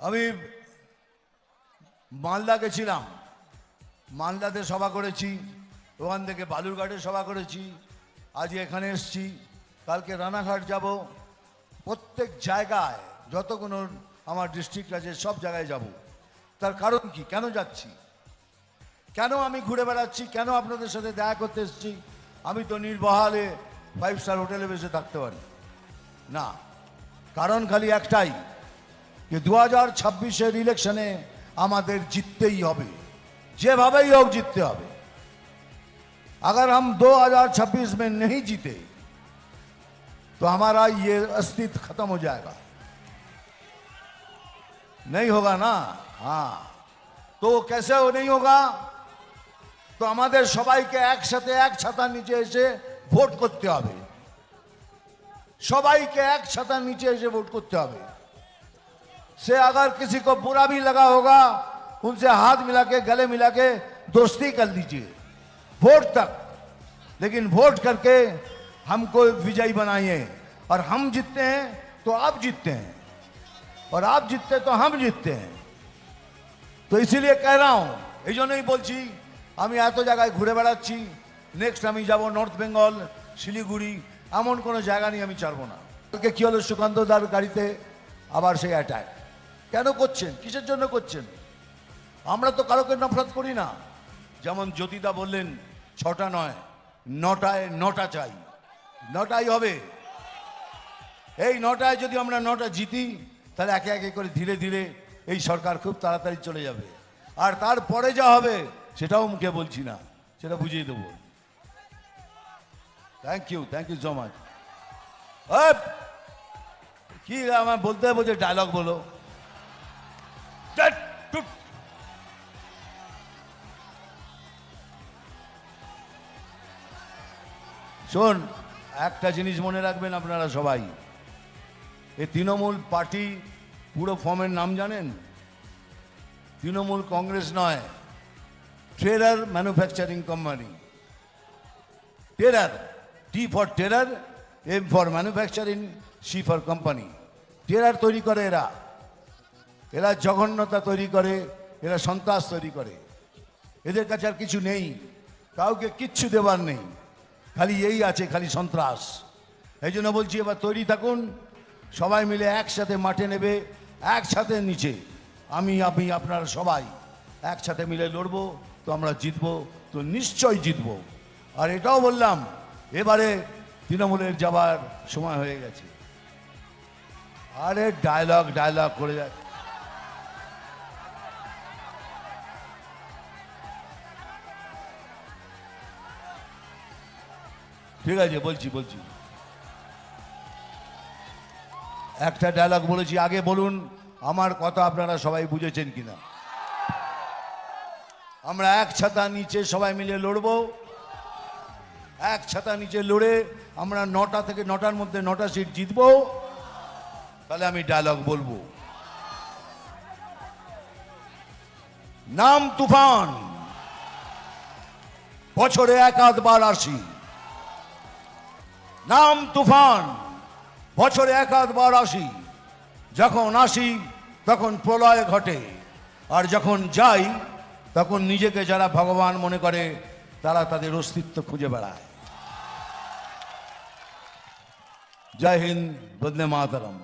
আমি মালদা গেছিলাম। মালদাতে সভা করেছি, ওখান থেকে বালুরঘাটে সভা করেছি, আজ এখানে এসছি, কালকে রানাঘাট যাব। প্রত্যেক জায়গায় যতগুলো আমার ডিস্ট্রিক্ট আছে, সব জায়গায় যাব। তার কারণ কি? কেন যাচ্ছি? কেন আমি ঘুরে বেড়াচ্ছি? কেন আপনাদের সাথে দেখা করতে এসেছি? আমি তো নির্বহালে ফাইভ স্টার হোটেলে বসে থাকতে পারি। না, কারণ খালি একটাই। যে দু হাজার ছাব্বিশের ইলেকশনে আমাদের জিততেই হবে যেভাবেই হোক জিততে হবে अगर हम 2026 में नहीं जीते तो हमारा ये अस्तित्व खत्म हो जाएगा नहीं होगा ना हाँ তো कैसे ও नहीं होगा তো আমাদের সবাইকে একসাথে এক ছাতার নিচে এসে ভোট করতে হবে সবাইকে এক ছাতার নিচে এসে ভোট করতে হবে से अगर किसी को बुरा भी लगा होगा उनसे हाथ मिला के गले मिला के दोस्ती कर लीजिए वोट तक लेकिन वोट करके हमको विजयी बनाइए और हम जीतते हैं तो आप जीतते हैं और आप जीतते तो हम जीतते हैं তো ইসিলিয়ে কহ রা হুঁ এই জন্যই বলছি আমি এত জায়গায় ঘুরে বেড়াচ্ছি নেক্সট আমি যাব নর্থ বেঙ্গল শিলিগুড়ি এমন কোনো জায়গা নিয়ে আমি ছাড়বো না কালকে কী হলো সুকান্ত দার গাড়িতে আবার সেই অ্যাটাক কেন করছেন? কিসের জন্য করছেন? আমরা তো কারোকে নফরত করি না। যেমন জ্যোতিদা বললেন, ছটা নয়, নটায় নটা চাই। নটাই হবে। এই নটায় যদি আমরা নটা জিতি, তাহলে একে একে করে ধীরে ধীরে এই সরকার খুব তাড়াতাড়ি চলে যাবে। আর তারপরে যা হবে, সেটাও মুখে বলছি না, সেটা বুঝিয়ে দেবো। Thank you thank you so much কি আমার বলতে হবে যে ডায়লগ বলো। শোন, একটা জিনিস মনে রাখবেন আপনারা সবাই। এই তৃণমূল পার্টি পুরো ফর্মের নাম জানেন? তৃণমূল কংগ্রেস নয় trader manufacturing company. Terror T for terror M for manufacturing C for company terror তৈরি করে এরা। এরা জঘন্যতা তৈরি করে, এরা সন্ত্রাস তৈরি করে। এদের কাছে আর কিছু নেই, কাউকে কিচ্ছু দেবার নেই। খালি এই আছে, খালি সন্ত্রাস। এই জন্য বলছি, এবার তৈরি থাকুন, সবাই মিলে একসাথে মাঠে নেবে, একসাথে নিচে। আমি আপনি আপনারা সবাই একসাথে মিলে লড়বো, তো আমরা জিতবো, তো নিশ্চয় জিতবো। আর এটাও বললাম, এবারে তৃণমূলের যাবার সময় হয়ে গেছে। আরে ডায়লগ ডায়লগ করে যাচ্ছে ঠিক আছে বলছি বলছি। একটা ডায়লগ বলেছি, আগে বলুন, আমার কথা আপনারা সবাই বুঝেছেন কিনা? আমরা এক ছাতা নিচে সবাই মিলে লড়বো। এক ছাতা নিচে লড়ে আমরা নটা থেকে নটার মধ্যে নটা সিট জিতবো। তাহলে আমি ডায়লগ বলব। নাম তুফান। বছরে এক আধবার আসি। নাম তুফান, বছরে এক আধবার আসি। যখন আসি, তখন প্রলয় ঘটে। আর যখন যাই, তখন নিজেকে যারা ভগবান মনে করে, তারা তাদের অস্তিত্ব খুঁজে বেড়ায়। জয় হিন্দ, বন্দে মাতরম।